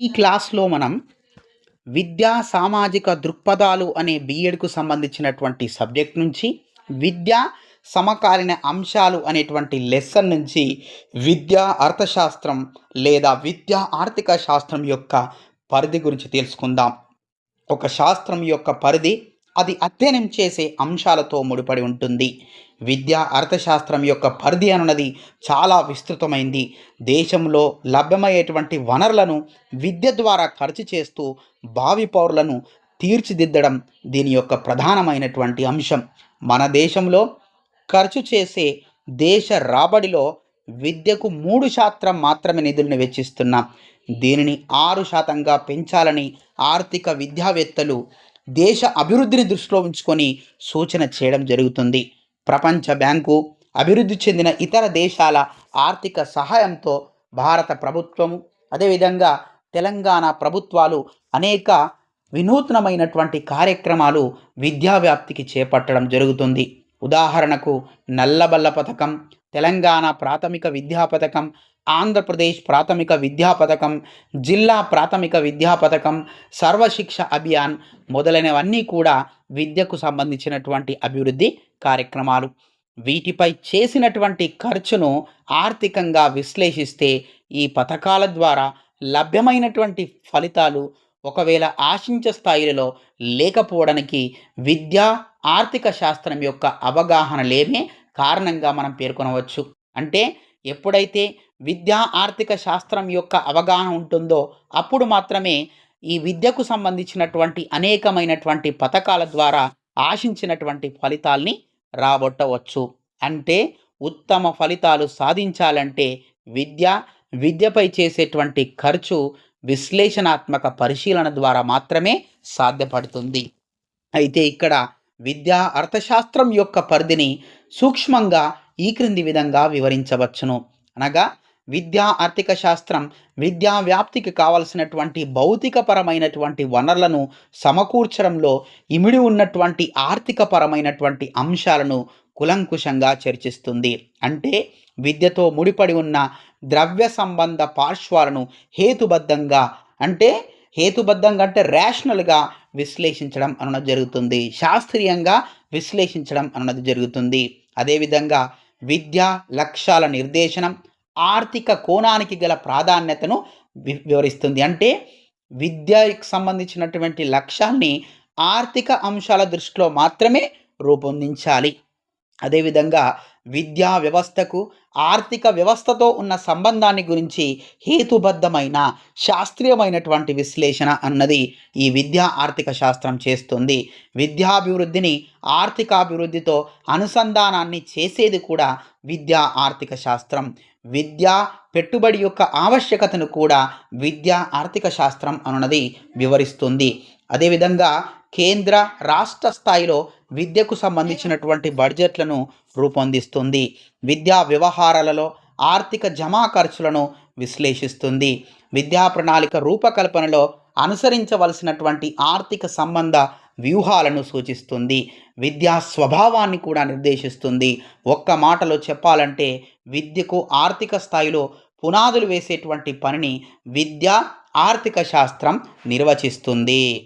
ఈ క్లాస్లో మనం విద్యా సామాజిక దృక్పథాలు అనే బీఎడ్కు సంబంధించినటువంటి సబ్జెక్ట్ నుంచి విద్యా సమకాలీన అంశాలు అనేటువంటి లెసన్ నుంచి విద్యా అర్థశాస్త్రం లేదా విద్యా ఆర్థిక శాస్త్రం యొక్క పరిధి గురించి తెలుసుకుందాం. ఒక శాస్త్రం యొక్క పరిధి అది అధ్యయనం చేసే అంశాలతో ముడిపడి ఉంటుంది. విద్యా అర్థశాస్త్రం యొక్క పరిధి అనున్నది చాలా విస్తృతమైంది. దేశంలో లభ్యమయ్యేటువంటి వనరులను విద్య ద్వారా ఖర్చు చేస్తూ భావి పౌరులను తీర్చిదిద్దడం దీని యొక్క ప్రధానమైనటువంటి అంశం. మన దేశంలో ఖర్చు చేసే దేశ రాబడిలో విద్యకు మూడు శాతం మాత్రమే నిధులను వెచ్చిస్తున్నాం దీనిని ఆరు శాతంగా పెంచాలని ఆర్థిక విద్యావేత్తలు దేశ అభివృద్ధిని దృష్టిలో ఉంచుకొని సూచన చేయడం జరుగుతుంది. ప్రపంచ బ్యాంకు అభివృద్ధి చెందిన ఇతర దేశాల ఆర్థిక సహాయంతో భారత ప్రభుత్వం అదేవిధంగా తెలంగాణ ప్రభుత్వాలు అనేక వినూత్నమైనటువంటి కార్యక్రమాలు విద్యా వ్యాప్తికి చేపట్టడం జరుగుతుంది. ఉదాహరణకు నల్లబల్ల పథకం తెలంగాణ ప్రాథమిక విద్యా పథకం ఆంధ్రప్రదేశ్ ప్రాథమిక విద్యా పథకం జిల్లా ప్రాథమిక విద్యా పథకం సర్వశిక్ష అభియాన్ మొదలైనవన్నీ కూడా విద్యకు సంబంధించినటువంటి అభివృద్ధి కార్యక్రమాలు. వీటిపై చేసినటువంటి ఖర్చును ఆర్థికంగా విశ్లేషిస్తే ఈ పథకాల ద్వారా లభ్యమైనటువంటి ఫలితాలు ఒకవేళ ఆశించే స్థాయిలో లేకపోవడానికి విద్యా ఆర్థిక శాస్త్రం యొక్క అవగాహన లేమే కారణంగా మనం పేర్కొనవచ్చు. అంటే ఎప్పుడైతే విద్యా ఆర్థిక శాస్త్రం యొక్క అవగాహన ఉంటుందో అప్పుడు మాత్రమే ఈ విద్యకు సంబంధించినటువంటి అనేకమైనటువంటి పథకాల ద్వారా ఆశించినటువంటి ఫలితాల్ని రాబట్టవచ్చు. అంటే ఉత్తమ ఫలితాలు సాధించాలంటే విద్య విద్యపై చేసేటువంటి ఖర్చు విశ్లేషణాత్మక పరిశీలన ద్వారా మాత్రమే సాధ్యపడుతుంది. అయితే ఇక్కడ విద్యా అర్థశాస్త్రం యొక్క పరిధిని సూక్ష్మంగా ఈ క్రింది విధంగా వివరించవచ్చును. అనగా విద్యా ఆర్థిక శాస్త్రం విద్యా వ్యాప్తికి కావలసినటువంటి భౌతికపరమైనటువంటి వనరులను సమకూర్చడంలో ఇమిడి ఉన్నటువంటి ఆర్థికపరమైనటువంటి అంశాలను కులంకుశంగా చర్చిస్తుంది. అంటే విద్యతో ముడిపడి ఉన్న ద్రవ్య సంబంధ పార్శ్వాలను హేతుబద్ధంగా అంటే హేతుబద్ధంగా అంటే రేషనల్గా విశ్లేషించడం అన్నది జరుగుతుంది. శాస్త్రీయంగా విశ్లేషించడం అన్నది జరుగుతుంది. అదేవిధంగా విద్యా లక్ష్యాల నిర్దేశనం ఆర్థిక కోణానికి గల ప్రాధాన్యతను వివరిస్తుంది. అంటే విద్యకు సంబంధించినటువంటి లక్ష్యాన్ని ఆర్థిక అంశాల దృష్టిలో మాత్రమే రూపొందించాలి. అదేవిధంగా విద్యా వ్యవస్థకు ఆర్థిక వ్యవస్థతో ఉన్న సంబంధాన్ని గురించి హేతుబద్ధమైన శాస్త్రీయమైనటువంటి విశ్లేషణ అన్నది ఈ విద్యా ఆర్థిక శాస్త్రం చేస్తుంది. విద్యాభివృద్ధిని ఆర్థికాభివృద్ధితో అనుసంధానాన్ని చేసేది కూడా విద్యా ఆర్థిక శాస్త్రం. విద్యా పెట్టుబడి యొక్క ఆవశ్యకతను కూడా విద్యా ఆర్థిక శాస్త్రం అన్నది వివరిస్తుంది. అదేవిధంగా కేంద్ర రాష్ట్ర స్థాయిలో విద్యకు సంబంధించినటువంటి బడ్జెట్లను రూపొందిస్తుంది. విద్యా వ్యవహారాలలో ఆర్థిక జమా ఖర్చులను విశ్లేషిస్తుంది. విద్యా ప్రణాళిక రూపకల్పనలో అనుసరించవలసినటువంటి ఆర్థిక సంబంధ వ్యూహాలను సూచిస్తుంది. విద్యా స్వభావాన్ని కూడా నిర్దేశిస్తుంది. ఒక్క మాటలో చెప్పాలంటే విద్యకు ఆర్థిక స్థాయిలో పునాదులు వేసేటువంటి పనిని విద్య ఆర్థిక శాస్త్రం నిర్వచిస్తుంది.